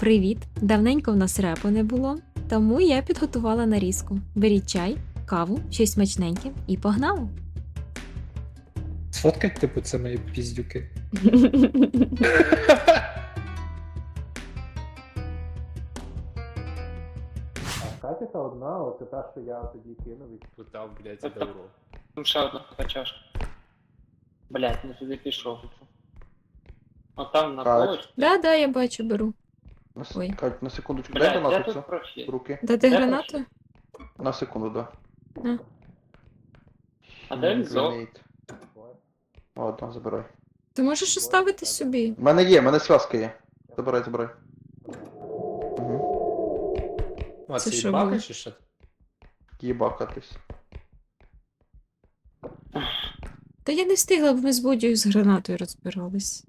Привіт! Давненько в нас репу не було, тому я підготувала нарізку. Беріть чай, каву, щось смачненьке і погнали! Сфоткать, типу, це мої піздюки. А Катя та одна, оце та, що я тоді кинув і питав, блядь, Це добро. Там ще одна чашка. Блять, не туди пішов. А там на Так. полочці. Да, да, я бачу, беру. На, с- Ой. Кать, на секундочку, дай де гранату тут прохід? Руки. Дати гранату? На секунду, да. А де він? Grenade. Ладно, забирай. Ти можеш оставити собі. У мене є, у мене зв'язка є. Забирай, забирай. Угу. А Це це що їбака чи що? Їбакатись. Та я не встигла, бо ми з Бодією з гранатою розбирались.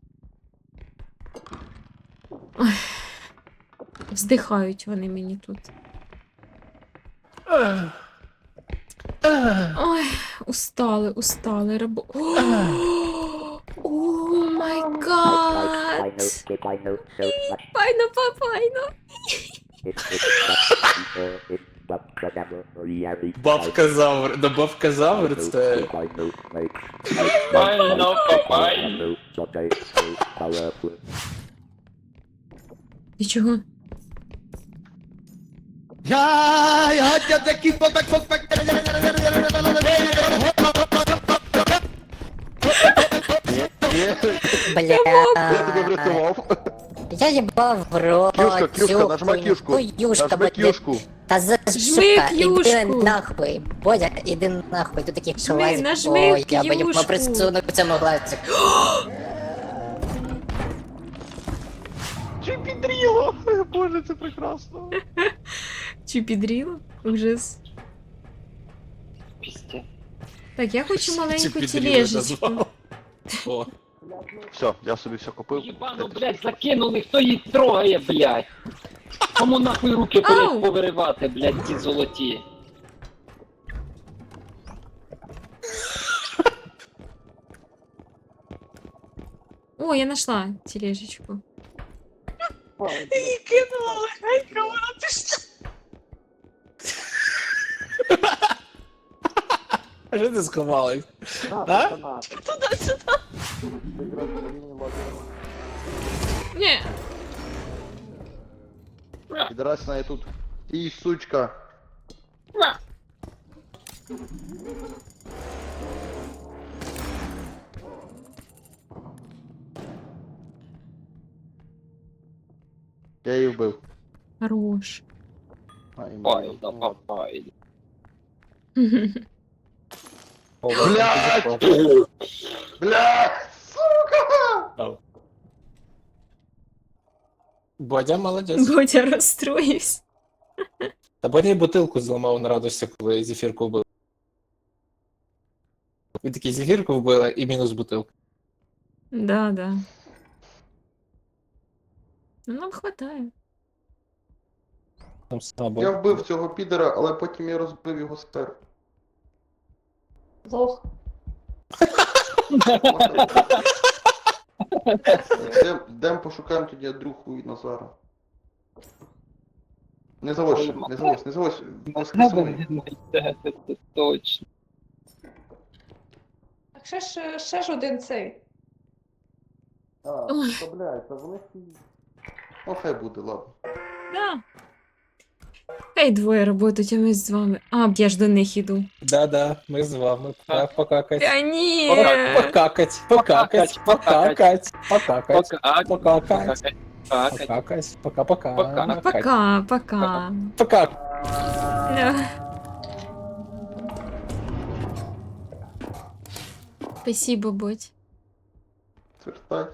Здихають вони мені тут. Ой, устали, устали. Рабо... О май гад! Файно, файно! Бабка Завр, да бабка Завр, це... І чого? Бля. Я тебе Бля, врятував. я їбав в рот. Кюшка, кюшка, цю нажимай кюшку. Ну, юшка, Нажми кюшку. Та за Жми сука, іди нахуй. Бодя, іди нахуй, тут такий шалазик. нажми Ой, я би йому кюшку. присунув цьому глазик. Чи підріло? Боже, це прекрасно. Чи підріло? Ужас. Пізде. Так, я хочу маленьку підріли тележечку. назвав. О, Все, я собі все купив. Єбану, блять, закинули, хто її трогає, блять. Кому нахуй руки, Ау! блять, повиривати, блять, ті золоті. О, я нашла тележечку. А що ти сховалась? А? Ні. Підрась на тут. І сучка. Я її вбив. Хорош. А, і Файно, вбив. папай. Блядь! Блядь! Сука! Бодя молодець. Бодя розстроївся. Та Бодя й бутилку зламав на радості, коли зефірку вбив. Він такий зефірку вбила і мінус бутилку. Да, да. Ну, нам хватає. Там слабо. Я вбив цього підера, але потім я розбив його спер. Лох. Дем, дем пошукаємо тоді Андрюху і Назара. Не заводь, не заводь, не заводь. Воскресений. Точно. Так ще ж, ще ж один цей. А, то, блядь, та вони всі... Ну, хай буде, ладно. Да. Хай двоє работають, а ми з вами. А, я ж до них іду. Да-да, ми з вами. Пока- Покакать. Та ні. Покакать, покакать, покакать, покакать, Пока. покакать, Пока. покакать, пока-пока. Пока. Пока, пока. Пока. Да. Спасибо, Бодь. Звертай.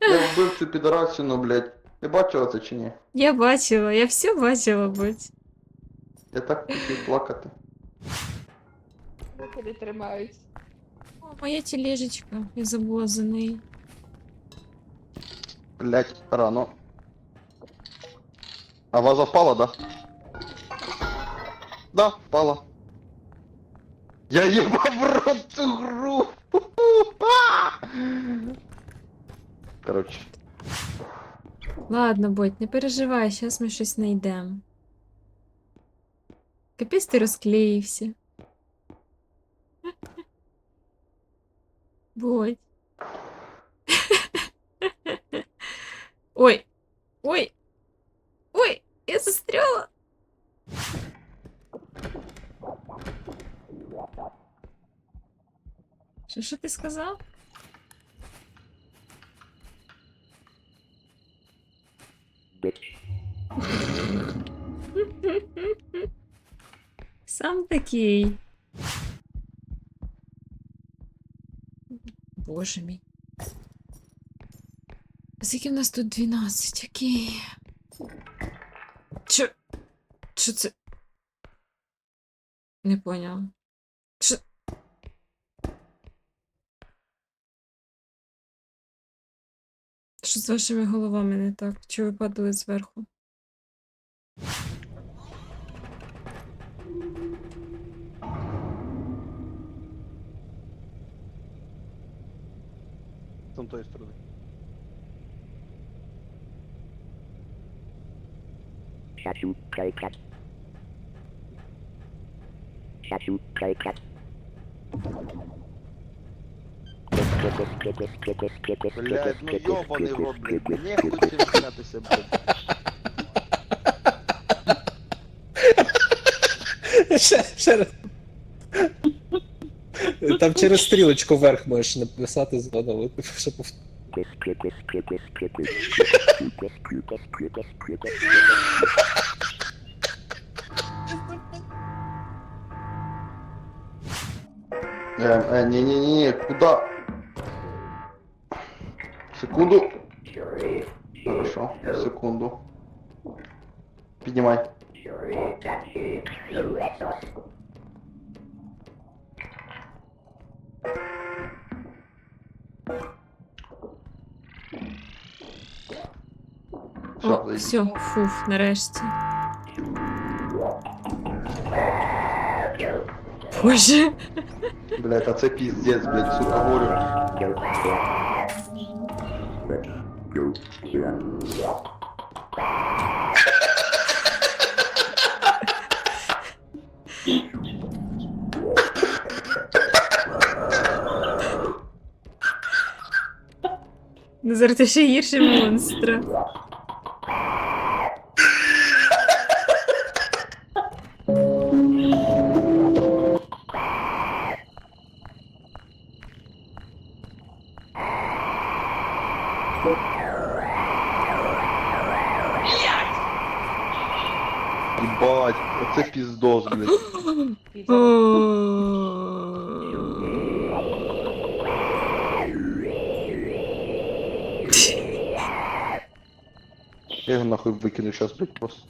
Я вбив цю підарасину, блядь. Ти бачила це чи ні? Я бачила, я все бачила, Бодь. Я так хотів плакати. Коли тримають. О, моя тележечка. Я забула за неї. Блядь, рано. А ваза впала, да? Да, впала. Я їбав в рот цю гру. Короче. Ладно, Бодь, не переживай, зараз ми щось знайдемо. Капець ти розклеївся. Бодь. Ой. Ой. Ой, я застряла. Що ти сказав? Сам такий. Боже мій. Скільки в нас тут 12? Окей. Чо? Що це? Не поняла. Що? Що з вашими головами не так? Чи ви падали зверху? З тої сторони. Блядь, ну ёбаний в рот, блядь. Мені хоче відзнятися, блядь. Ще, ще раз. Там через стрілочку вверх можеш написати згодом, типу, щоб Е, е, ні-ні-ні, куда? Секунду. Хорошо, секунду. Піднімай. О, все, фуф, нарешті. Боже. Блядь, а це піздець, блядь, сука, говорю. Назар, ти ще гірше монстра. Ебать, оце піздос, блядь. Я його нахуй викину сейчас, блядь, просто.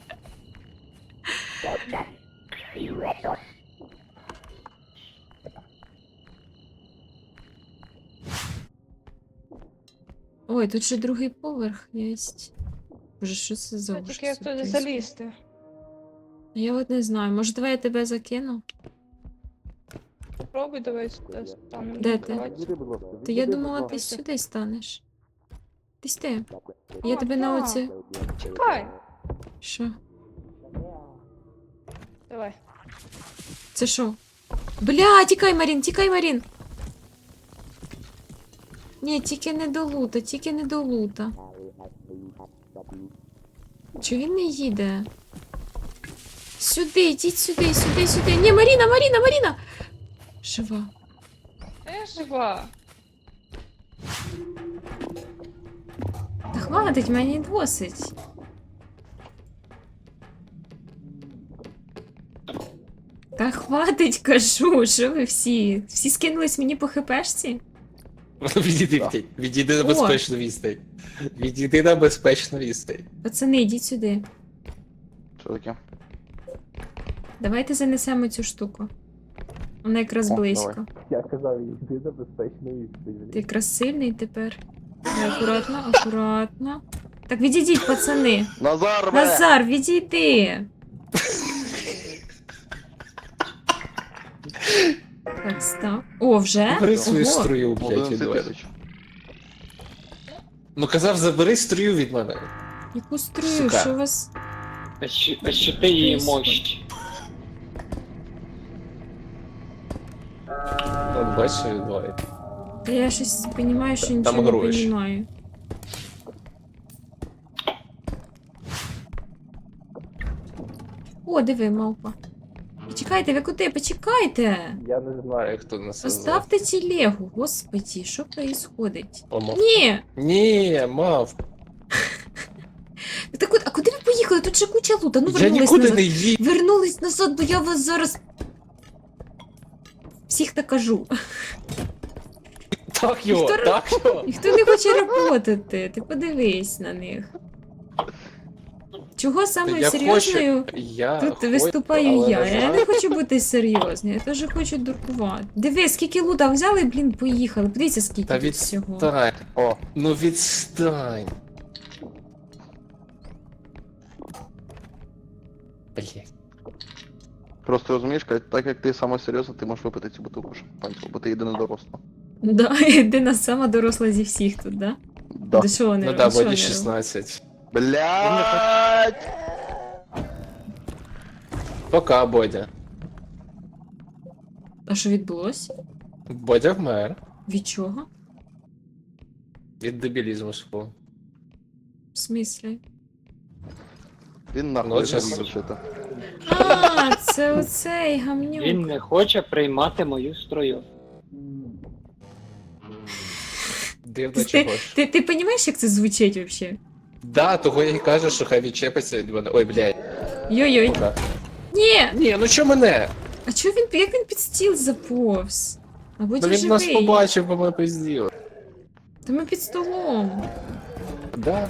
Ой, тут ще другий поверх є. Боже, що це за Тільки як туди якийсь? залізти. Я от не знаю. Може, давай я тебе закину? Пробуй давай сюди станемо. Де ти? кровать. Я думала, ти сюди станеш. Ти. Я тебе на оці. Чекай. Що? Давай. Це що? Бля, тікай, Марін, тікай, Марін. Ні, тільки не до лута, тільки не до лута. Чого він не їде? Сюди, йдіть сюди, сюди, сюди. Ні, Маріна, Маріна, Маріна! Жива. Я жива. Хватить, мені досить. Та хватить, кажу, що ви всі? Всі скинулись мені по хпшці? Відійди, відійди, на безпечну відстань. Відійди на безпечну відстань. Пацани, йдіть сюди. Що таке? Давайте занесемо цю штуку. Вона якраз О, близько. Я казав, відійди на безпечну відстань. Ти якраз сильний тепер. Акуратно, акуратно. Так відійдіть, пацани. Назар, бля! Назар, відійди. Так, став. О, вже? Бери свою Ого. струю, блядь, від 11 мене. тисяч. Ну казав, забери струю від мене. Яку струю, Сука. що у вас. Ощ- Ощути її мощь. От бачиш. Та я щось розумію, що нічого там не розумію. О, диви, мавпа. Почекайте, ви куди? Почекайте! Я не знаю, хто нас Поставте телегу, господі, що происходить? Омов. Ні! Ні, мав. Так от, а куди ви поїхали? Тут же куча лута, ну Я вернулись нікуди назад. не їду. Вернулись назад, бо я вас зараз. Всіх так кажу. Так його, Ніхто- так його. Ніхто не хоче роботати, ти подивись на них. Чого саме Я серйозною хочу, я тут хочу, виступаю але я? Я не хочу бути серйозною, я теж хочу дуркувати. Диви, скільки лута взяли, блін, поїхали. Подивіться, скільки Та тут всього. відстань. О, ну відстань. Блять. Просто розумієш, Кать, так як ти сама серйозна, ти можеш випити цю бутилку шампанського, бо ти єдина доросла. Да, єдина сама доросла зі всіх тут, да? Да. До що вони Ну да, Що вони боді 16. Блять! Пока, Бодя. А що відбулося? Бодя вмер. Від чого? Від дебілізму свого. В смислі? Він Ну, нахуй щас- не. А, це оцей гамнюк. Він не хоче приймати мою строю. Дивно Ти, чого ж. ти, ти розумієш, як це звучить взагалі? Да, того я й кажу, що хай відчепиться від мене. Ой, блядь. Йой-йой. Пока. Ні! Ні, ну що мене? А чого він, як він під стіл заповз? А Ну будь він нас живий. побачив, бо ми пизділи. Та ми під столом. Да.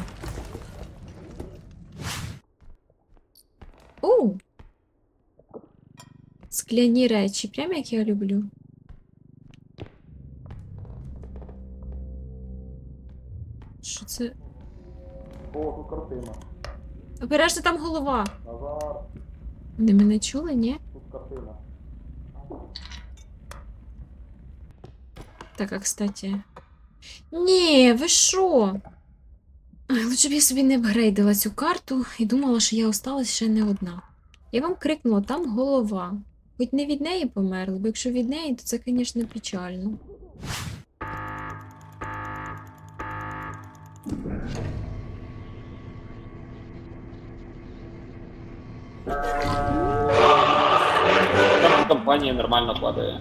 Оу. Скляні речі, прям як я люблю. Це? О, тут картина. Обережно там голова. Назар, Вони мене чули, ні? тут картина. Так, а кстати. Ні, ви що? Лучше б я собі не апгрейдила цю карту і думала, що я осталась ще не одна. Я вам крикнула, там голова. Хоч не від неї померли, бо якщо від неї, то це, звісно, печально. Там компанія нормально падає.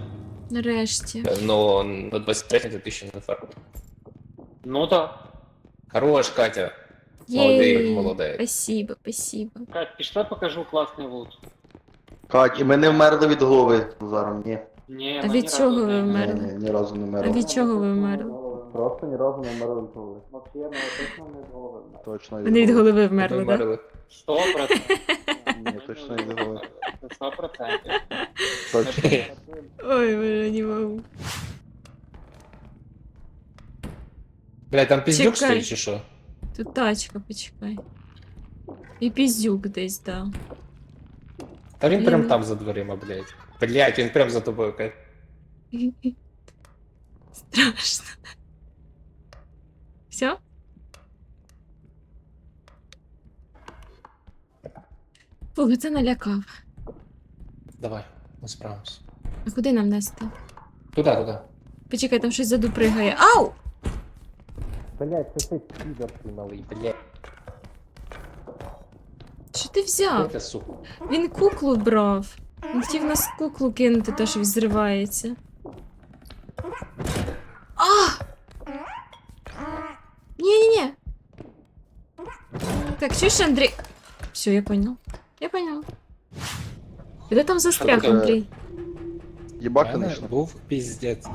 Нарешті. Ну, на 23 тисячі на ферму. Ну так. Хорош, Катя. Молодий, Єй, молодець. Спасибо, спасибо. Кать, пішла покажу класний лут. Кать, і ми не вмерли від голови зараз, ні. Ні, А від разу чого не- ви Ні, вмерли? ні, ні разу не А вмерли. від чого ви вмерли? Просто ні разу не вмерли від голови. Точно Вони від голови. голови вмерли, так? Сто процентів. Ні, точно від голови. Сто процентів. Точно. Ой, боже, не можу. Блядь, там піздюк Чекай. стоїть чи що? Тут тачка, почекай. І піздюк десь, да. Та він прям Блін. там за дверима, блядь. Блядь, він прям за тобою, Кать. Страшно. Все? Фу, це налякав. Давай, ми справимось. А куди нам нести? Туди, туди. Почекай, там щось ззаду пригає. Ау! Блядь, це ти підор ти малий, блядь. Що ти взяв? Ти сука. Він куклу брав. Він хотів нас куклу кинути, то що зривається. А! Ні-ні-ні. Так, чуєш, Андрій? Все, я понял. Я понял. Де там застряг? Андрій? У мене був піздець.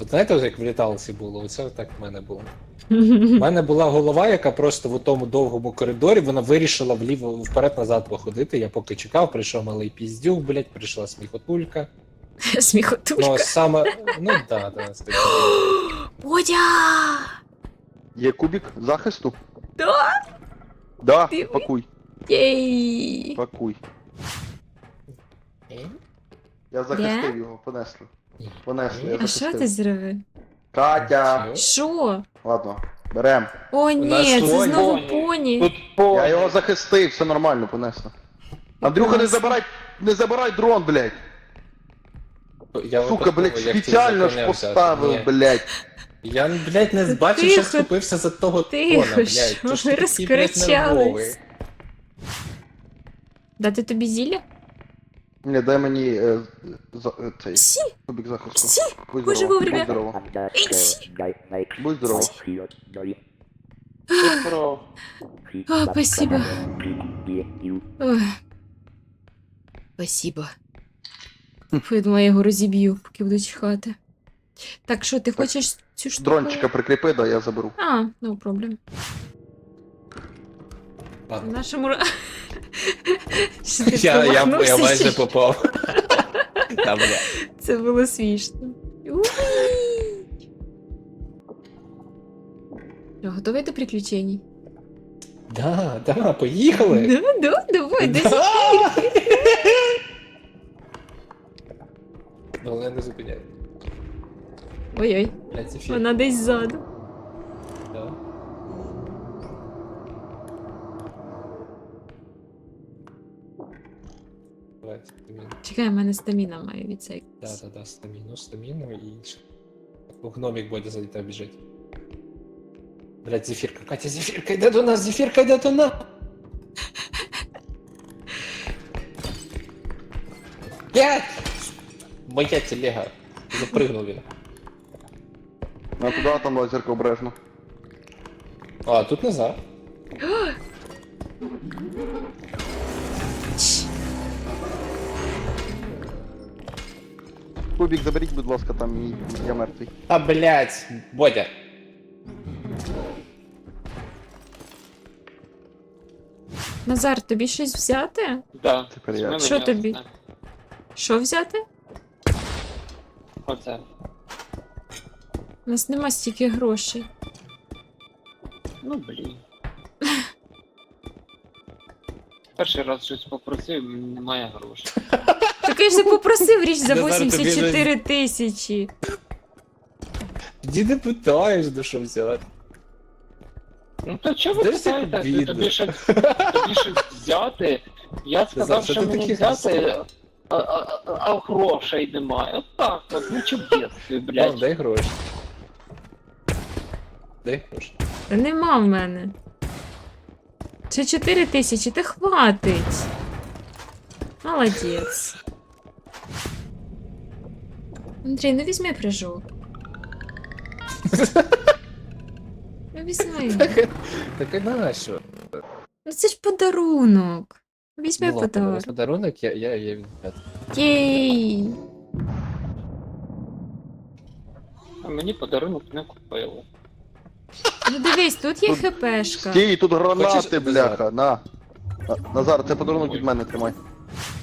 От знаєте, от як в літалці було? Оце так в мене було. У мене була голова, яка просто в тому довгому коридорі, вона вирішила вліво вперед-назад походити. Я поки чекав, прийшов малий піздюк, блядь, прийшла сміхотулька. Сміхотушка. Ну, саме. Ну да, да, з таким. Бодя! Є кубик захисту? Да? Да, Ти- пакуй, Єй! пакуй. Я захистив його, понесли. Понесли, я А що захистив. ти зробив? Катя! Що? Ладно, Берем. О, нас ні, це знову поні. Тут по... Я його захистив, все нормально, понесло. Андрюха, не забирай, не забирай дрон, блядь. Я Сука, випадково, блядь, як спеціально ж взяти. поставив, Ні. блядь. Я, блядь, не бачив, що тихо, вступився за того тихо, тона, блядь. що ж ви блядь, розкричались? Дати тобі зілля? Ні, дай мені е, за, е, цей Всі, кубик захисту. всі. Будь Боже, здоров, вовремя. будь здоров. Будь здоров. Тут про... О, спасибо. Ой. Спасибо. Фу, я думала, я його розіб'ю, поки буду чихати. Так, що, ти хочеш цю штуку? Дрончика прикріпи, да, я заберу. А, no problem. В Ладно. нашому... ра- Що ти Я, я, я промахнувся майже попав. Та, бля. Це було смішно. Уй! Що, Готовий до приключень? Да, да, поїхали. Да, да, давай, десь. Да. Ну, але не зупиняй. Ой-ой, Блядь, це фільм. вона десь ззаду. Да. Давай, стаміну. Чекай, в мене стаміна має від цей. Да, да, да, стаміну, стаміну і... У гномік Бодя за тебе біжить. Блядь, зефірка, Катя, зефірка, йде до нас, зефірка, йде до нас! Блядь! Моя телега. Запрыгнув він. А туди там лазерка обережно. А, тут назад. Кубик заберіть, будь ласка, там мій, я мертвий. А, блядь, Бодя. Назар, тобі щось взяти? Да. Тепер я. Що тобі? Що взяти? Оце. У нас нема стільки грошей. Ну, блін. Перший раз щось попросив, немає грошей. Так я ж попросив річ за Назар, тобі 84 тисячі. Тоді не питаєш, до що взяти. Ну то чого ви як питаєте? Тобі щось тобі щось взяти. Я сказав, що що ти мені взяти, а, а, а, а грошей немає. От так, от, ну чудесно, Мам, блядь. дай гроші. Дай гроші. Нема в мене. Це 4 тисячі, та хватить. Молодець. Андрій, ну візьми прыжок. Ну візьми. Так і нащо? Ну це ж подарунок. Візьми Ну, подарунок. подарунок я, я, я віддати. Єй. А мені подарунок не купили. Ну дивись, тут є Тут хпшка. Стій, тут гранати, Хочеш, бляха, на. На- Назар, це подарунок від мене тримай.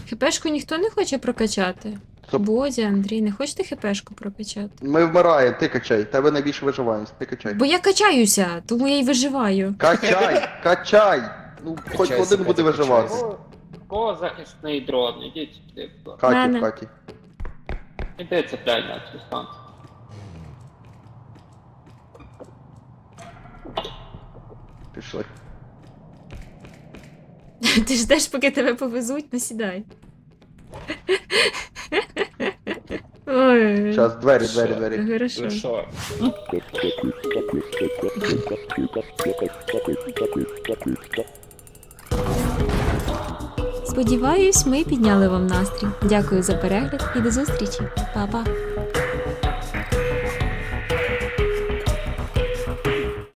Хпшку ніхто не хоче прокачати. Стоп. Бодя, Андрій, не хочете хпшку прокачати? Ми вмираємо, ти качай, тебе найбільше виживаємось, ти качай. Бо я качаюся, тому я й виживаю. Качай, качай! Ну, хоч Качайся, один буде Катя, виживати. качайся. Кого, кого захисний дрон? Ідіть сюди. будь ласка. Каті, Мене. Каті. Іде цеплянь на цю станцію. Пішли. Ти ждеш, поки тебе повезуть, ну сідай. Ой. Зараз двері, двері, двері. Хорошо. Сподіваюсь, ми підняли вам настрій. Дякую за перегляд і до зустрічі. Па-па.